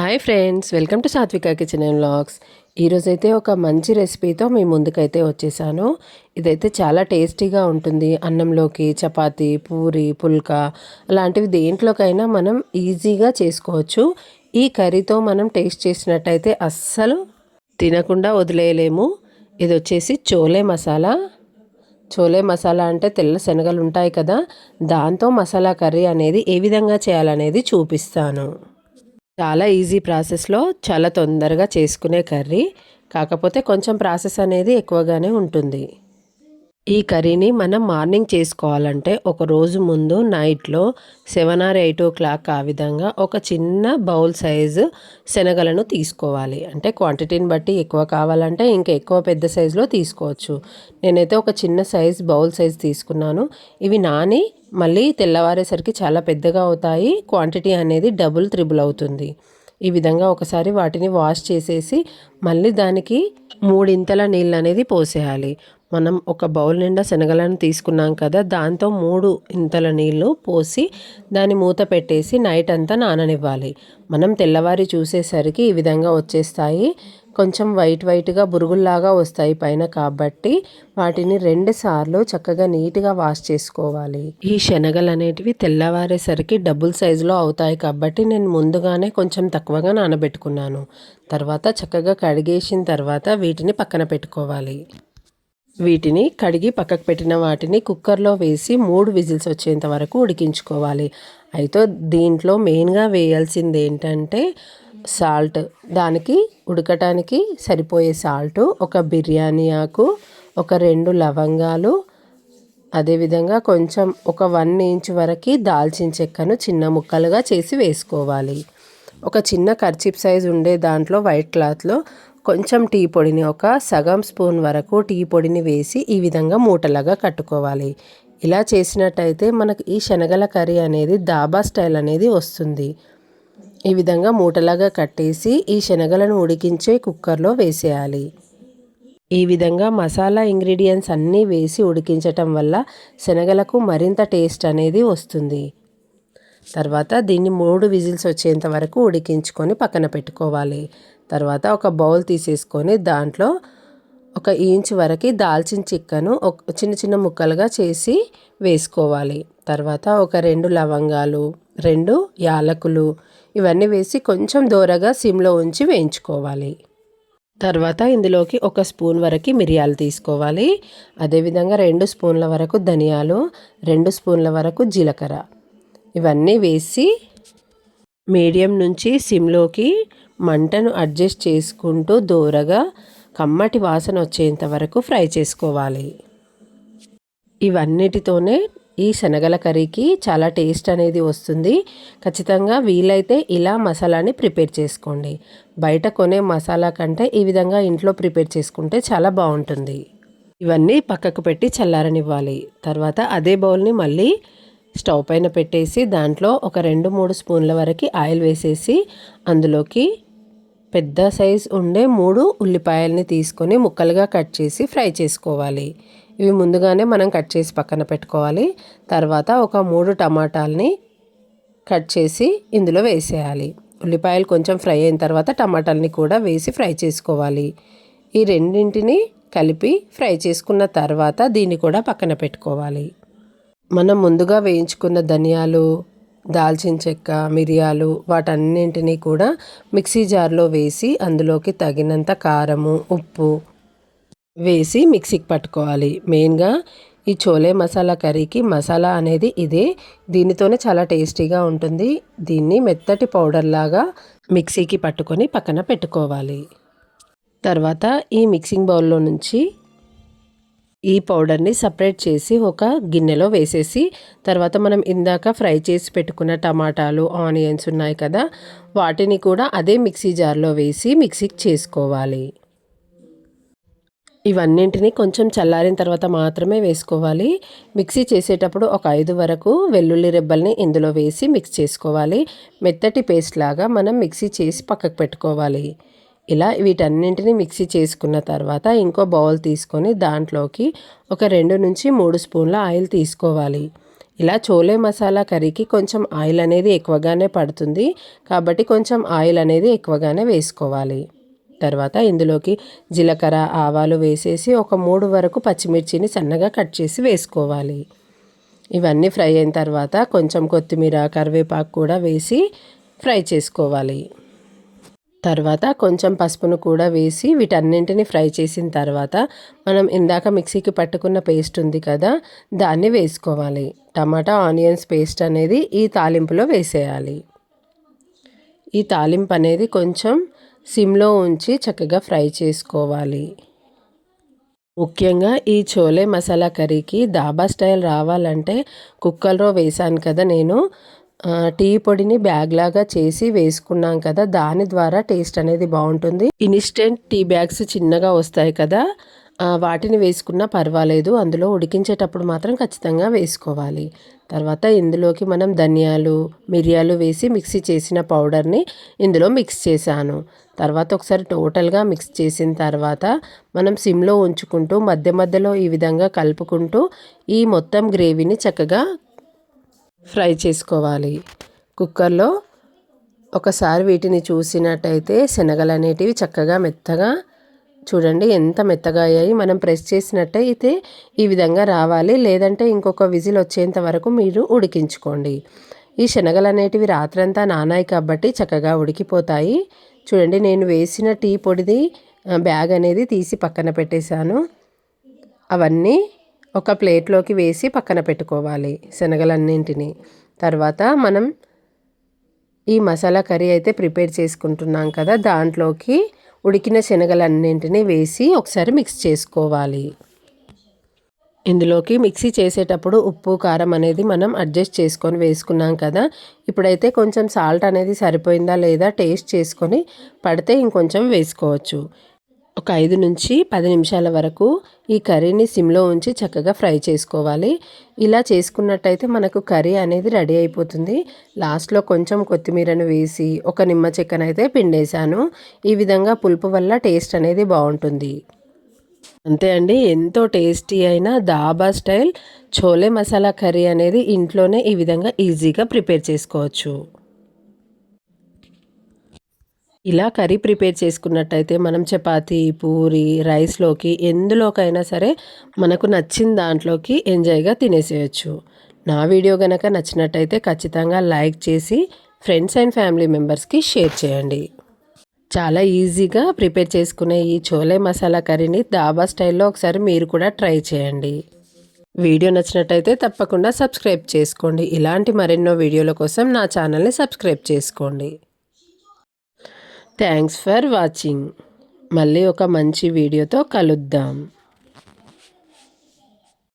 Hi friends welcome to Satvika kitchen and vlogs ఈరోజైతే ఒక మంచి రెసిపీతో మీ ముందుకైతే వచ్చేసాను. ఇదైతే చాలా టేస్టీగా ఉంటుంది. అన్నంలోకి చపాతి పూరి పుల్కా అలాంటివి దేంట్లోకైనా మనం ఈజీగా చేసుకోవచ్చు. ఈ కర్రీతో మనం టేస్ట్ చేసినట్టయితే అస్సలు తినకుండా వదిలేయలేము. ఇది వచ్చేసి చోలే మసాలా. చోలే మసాలా అంటే తెల్ల శనగలు ఉంటాయి కదా దాంతో మసాలా కర్రీ అనేది ఏ విధంగా చేయాలనేది చూపిస్తాను. చాలా ఈజీ ప్రాసెస్లో చాలా తొందరగా చేసుకునే కర్రీ. కాకపోతే కొంచెం ప్రాసెస్ అనేది ఎక్కువగానే ఉంటుంది. ఈ కర్రీని మనం మార్నింగ్ చేసుకోవాలంటే ఒక రోజు ముందు నైట్లో seven or eight o'clock ఆ విధంగా ఒక చిన్న బౌల్ సైజు శనగలను తీసుకోవాలి. అంటే క్వాంటిటీని బట్టి ఎక్కువ కావాలంటే ఇంకా ఎక్కువ పెద్ద సైజులో తీసుకోవచ్చు. నేనైతే ఒక చిన్న సైజ్ బౌల్ సైజ్ తీసుకున్నాను. ఇవి నాని మళ్ళీ తెల్లవారేసరికి చాలా పెద్దగా అవుతాయి. క్వాంటిటీ అనేది డబుల్ త్రిబుల్ అవుతుంది. ఈ విధంగా ఒకసారి వాటిని వాష్ చేసేసి మళ్ళీ దానికి మూడింతల నీళ్ళు అనేది పోసేయాలి. మనం ఒక బౌల్ నిండా శనగలను తీసుకున్నాం కదా దాంతో మూడు ఇంతల నీళ్ళు పోసి దాన్ని మూత పెట్టేసి నైట్ అంతా నాననివ్వాలి. మనం తెల్లవారి చూసేసరికి ఈ విధంగా వచ్చేస్తాయి. కొంచెం వైట్ వైట్గా బురుగుల్లాగా వస్తాయి పైన కాబట్టి వాటిని రెండు సార్లు చక్కగా నీట్గా వాష్ చేసుకోవాలి. ఈ శనగలు అనేటివి తెల్లవారేసరికి డబుల్ సైజులో అవుతాయి కాబట్టి నేను ముందుగానే కొంచెం తక్కువగా నానబెట్టుకున్నాను. తర్వాత చక్కగా కడిగేసిన తర్వాత వీటిని పక్కన పెట్టుకోవాలి. వీటిని కడిగి పక్కకు పెట్టిన వాటిని కుక్కర్లో వేసి మూడు విజిల్స్ వచ్చేంత వరకు ఉడికించుకోవాలి. అయితే దీంట్లో మెయిన్గా వేయాల్సింది ఏంటంటే సాల్ట్. దానికి ఉడకటానికి సరిపోయే సాల్ట్ ఒక బిర్యానీ ఆకు ఒక రెండు లవంగాలు అదేవిధంగా కొంచెం ఒక వన్ ఇంచ్ వరకు దాల్చిన చెక్కను చిన్న ముక్కలుగా చేసి వేసుకోవాలి. ఒక చిన్న కర్చిప్ సైజ్ ఉండే దాంట్లో వైట్ క్లాత్లో కొంచెం టీ పొడిని ఒక సగం స్పూన్ వరకు టీ పొడిని వేసి ఈ విధంగా మూటలాగా కట్టుకోవాలి. ఇలా చేసినట్టయితే మనకు ఈ శనగల కర్రీ అనేది దాబా స్టైల్ అనేది వస్తుంది. ఈ విధంగా మూటలాగా కట్టేసి ఈ శనగలను ఉడికించే కుక్కర్లో వేసేయాలి. ఈ విధంగా మసాలా ఇంగ్రీడియంట్స్ అన్నీ వేసి ఉడికించటం వల్ల శనగలకు మరింత టేస్ట్ అనేది వస్తుంది. తర్వాత దీన్ని మూడు విజిల్స్ వచ్చేంత వరకు ఉడికించుకొని పక్కన పెట్టుకోవాలి. తర్వాత ఒక బౌల్ తీసేసుకొని దాంట్లో ఒక ఇంచ్ వరకు దాల్చిన చిక్కను ఒక చిన్న చిన్న ముక్కలుగా చేసి వేసుకోవాలి. తర్వాత ఒక రెండు లవంగాలు రెండు యాలకులు ఇవన్నీ వేసి కొంచెం దూరగా సిమ్లో ఉంచి వేయించుకోవాలి. తర్వాత ఇందులోకి ఒక స్పూన్ వరకు మిరియాలు తీసుకోవాలి. అదేవిధంగా రెండు స్పూన్ల వరకు ధనియాలు రెండు స్పూన్ల వరకు జీలకర్ర. ఇవన్నీ వేసి మీడియం నుంచి సిమ్లోకి మంటను అడ్జస్ట్ చేసుకుంటూ దూరగా కమ్మటి వాసన వచ్చేంత వరకు ఫ్రై చేసుకోవాలి. ఇవన్నిటితోనే ఈ శనగల కర్రీకి చాలా టేస్ట్ అనేది వస్తుంది. ఖచ్చితంగా వీలైతే ఇలా మసాలాని ప్రిపేర్ చేసుకోండి. బయట కొనే మసాలా కంటే ఈ విధంగా ఇంట్లో ప్రిపేర్ చేసుకుంటే చాలా బాగుంటుంది. ఇవన్నీ పక్కకు పెట్టి చల్లారనివ్వాలి. తర్వాత అదే బౌల్ని మళ్ళీ స్టవ్ పైన పెట్టేసి దాంట్లో ఒక రెండు మూడు స్పూన్ల వరకు ఆయిల్ వేసేసి అందులోకి పెద్ద సైజ్ ఉండే మూడు ఉల్లిపాయల్ని తీసుకొని ముక్కలుగా కట్ చేసి ఫ్రై చేసుకోవాలి. ఇవి ముందుగానే మనం కట్ చేసి పక్కన పెట్టుకోవాలి. తర్వాత ఒక మూడు టమాటాలని కట్ చేసి ఇందులో వేసేయాలి. ఉల్లిపాయలు కొంచెం ఫ్రై అయిన తర్వాత టమాటాలని కూడా వేసి ఫ్రై చేసుకోవాలి. ఈ రెండింటిని కలిపి ఫ్రై చేసుకున్న తర్వాత దీన్ని కూడా పక్కన పెట్టుకోవాలి. మనం ముందుగా వేయించుకున్న ధనియాలు దాల్చిన చెక్క మిరియాలు వాటన్నింటినీ కూడా మిక్సీ జార్లో వేసి అందులోకి తగినంత కారము ఉప్పు వేసి మిక్సీకి పట్టుకోవాలి. మెయిన్గా ఈ చోలే మసాలా కర్రీకి మసాలా అనేది ఇదే. దీనితోనే చాలా టేస్టీగా ఉంటుంది. దీన్ని మెత్తటి పౌడర్ లాగా మిక్సీకి పట్టుకొని పక్కన పెట్టుకోవాలి. తర్వాత ఈ మిక్సింగ్ బౌల్లో నుంచి ఈ పౌడర్ని సపరేట్ చేసి ఒక గిన్నెలో వేసేసి తర్వాత మనం ఇందాక ఫ్రై చేసి పెట్టుకున్న టమాటాలు ఆనియన్స్ ఉన్నాయి కదా వాటిని కూడా అదే మిక్సీ జార్లో వేసి మిక్సీకి చేసుకోవాలి. ఇవన్నింటినీ కొంచెం చల్లారిన తర్వాత మాత్రమే వేసుకోవాలి. మిక్సీ చేసేటప్పుడు ఒక ఐదు వరకు వెల్లుల్లి రెబ్బల్ని ఇందులో వేసి మిక్స్ చేసుకోవాలి. మెత్తటి పేస్ట్ లాగా మనం మిక్సీ చేసి పక్కకు పెట్టుకోవాలి. ఇలా వీటన్నింటినీ మిక్సీ చేసుకున్న తర్వాత ఇంకో బౌల్ తీసుకొని దాంట్లోకి ఒక రెండు నుంచి మూడు స్పూన్ల ఆయిల్ తీసుకోవాలి. ఇలా చోలే మసాలా కర్రీకి కొంచెం ఆయిల్ అనేది ఎక్కువగానే పడుతుంది. కాబట్టి కొంచెం ఆయిల్ అనేది ఎక్కువగానే వేసుకోవాలి. తర్వాత ఇందులోకి జీలకర్ర ఆవాలు వేసేసి ఒక మూడు వరకు పచ్చిమిర్చిని సన్నగా కట్ చేసి వేసుకోవాలి. ఇవన్నీ ఫ్రై అయిన తర్వాత కొంచెం కొత్తిమీర కరివేపాకు కూడా వేసి ఫ్రై చేసుకోవాలి. తర్వాత కొంచెం పసుపును కూడా వేసి వీటన్నింటిని ఫ్రై చేసిన తర్వాత మనం ఇందాక మిక్సీకి పట్టుకున్న పేస్ట్ ఉంది కదా దాన్ని వేసుకోవాలి. టమాటా ఆనియన్స్ పేస్ట్ అనేది ఈ తాలింపులో వేసేయాలి. ఈ తాలింపు అనేది కొంచెం సిమ్లో ఉంచి చక్కగా ఫ్రై చేసుకోవాలి. ముఖ్యంగా ఈ చోలే మసాలా కర్రీకి దాబా స్టైల్ రావాలంటే కుక్కర్లో వేశాను కదా నేను టీ పొడిని బ్యాగ్ లాగా చేసి వేసుకున్నాం కదా దాని ద్వారా టేస్ట్ అనేది బాగుంటుంది. ఇన్స్టెంట్ టీ బ్యాగ్స్ చిన్నగా వస్తాయి కదా వాటిని వేసుకున్నా పర్వాలేదు. అందులో ఉడికించేటప్పుడు మాత్రం ఖచ్చితంగా వేసుకోవాలి. తర్వాత ఇందులోకి మనం ధనియాలు మిరియాలు వేసి మిక్సీ చేసిన పౌడర్ని ఇందులో మిక్స్ చేశాను. తర్వాత ఒకసారి టోటల్గా మిక్స్ చేసిన తర్వాత మనం సిమ్లో ఉంచుకుంటూ మధ్య మధ్యలో ఈ విధంగా కలుపుకుంటూ ఈ మొత్తం గ్రేవీని చక్కగా ఫ్రై చేసుకోవాలి. కుక్కర్లో ఒకసారి వీటిని చూసినట్టయితే శనగలు అనేటివి చక్కగా మెత్తగా చూడండి ఎంత మెత్తగా అయ్యాయి. మనం ప్రెస్ చేసినట్టయితే ఈ విధంగా రావాలి. లేదంటే ఇంకొక విజిల్ వచ్చేంత వరకు మీరు ఉడికించుకోండి. ఈ శనగలు అనేటివి రాత్రంతా నానాయి కాబట్టి చక్కగా ఉడికిపోతాయి. చూడండి నేను వేసిన టీ పొడిది బ్యాగ్ అనేది తీసి పక్కన పెట్టేశాను. అవన్నీ ఒక ప్లేట్లోకి వేసి పక్కన పెట్టుకోవాలి శనగలన్నింటినీ. తర్వాత మనం ఈ మసాలా కర్రీ అయితే ప్రిపేర్ చేసుకుంటున్నాం కదా దాంట్లోకి ఉడికిన శనగలన్నింటినీ వేసి ఒకసారి మిక్స్ చేసుకోవాలి. ఇందులోకి మిక్సీ చేసేటప్పుడు ఉప్పు కారం అనేది మనం అడ్జస్ట్ చేసుకొని వేసుకున్నాం కదా ఇప్పుడైతే కొంచెం సాల్ట్ అనేది సరిపోయిందా లేదా టేస్ట్ చేసుకొని పడితే ఇంకొంచెం వేసుకోవచ్చు. ఒక ఐదు నుంచి పది నిమిషాల వరకు ఈ కర్రీని సిమ్లో ఉంచి చక్కగా ఫ్రై చేసుకోవాలి. ఇలా చేసుకున్నట్టయితే మనకు కర్రీ అనేది రెడీ అయిపోతుంది. లాస్ట్లో కొంచెం కొత్తిమీరను వేసి ఒక నిమ్మ చెక్కన అయితే పిండేశాను. ఈ విధంగా పులుపు వల్ల టేస్ట్ అనేది బాగుంటుంది. అంతే అండి ఎంతో టేస్టీ అయిన దాబా స్టైల్ చోలే మసాలా కర్రీ అనేది ఇంట్లోనే ఈ విధంగా ఈజీగా ప్రిపేర్ చేసుకోవచ్చు. ఇలా కర్రీ ప్రిపేర్ చేసుకున్నట్టయితే మనం చపాతి పూరి రైస్లోకి ఎందులోకైనా సరే మనకు నచ్చిన దాంట్లోకి ఎంజాయ్గా తినేసేయచ్చు. నా వీడియో కనుక నచ్చినట్టయితే ఖచ్చితంగా లైక్ చేసి ఫ్రెండ్స్ అండ్ ఫ్యామిలీ మెంబర్స్కి షేర్ చేయండి. చాలా ఈజీగా ప్రిపేర్ చేసుకునే ఈ చోలే మసాలా కర్రీని దాబా స్టైల్లో ఒకసారి మీరు కూడా ట్రై చేయండి. వీడియో నచ్చినట్టయితే తప్పకుండా సబ్స్క్రైబ్ చేసుకోండి. ఇలాంటి మరెన్నో వీడియోల కోసం నా ఛానల్ని సబ్స్క్రైబ్ చేసుకోండి. థ్యాంక్స్ ఫర్ వాచింగ్ మళ్ళీ ఒక మంచి వీడియోతో కలుద్దాం.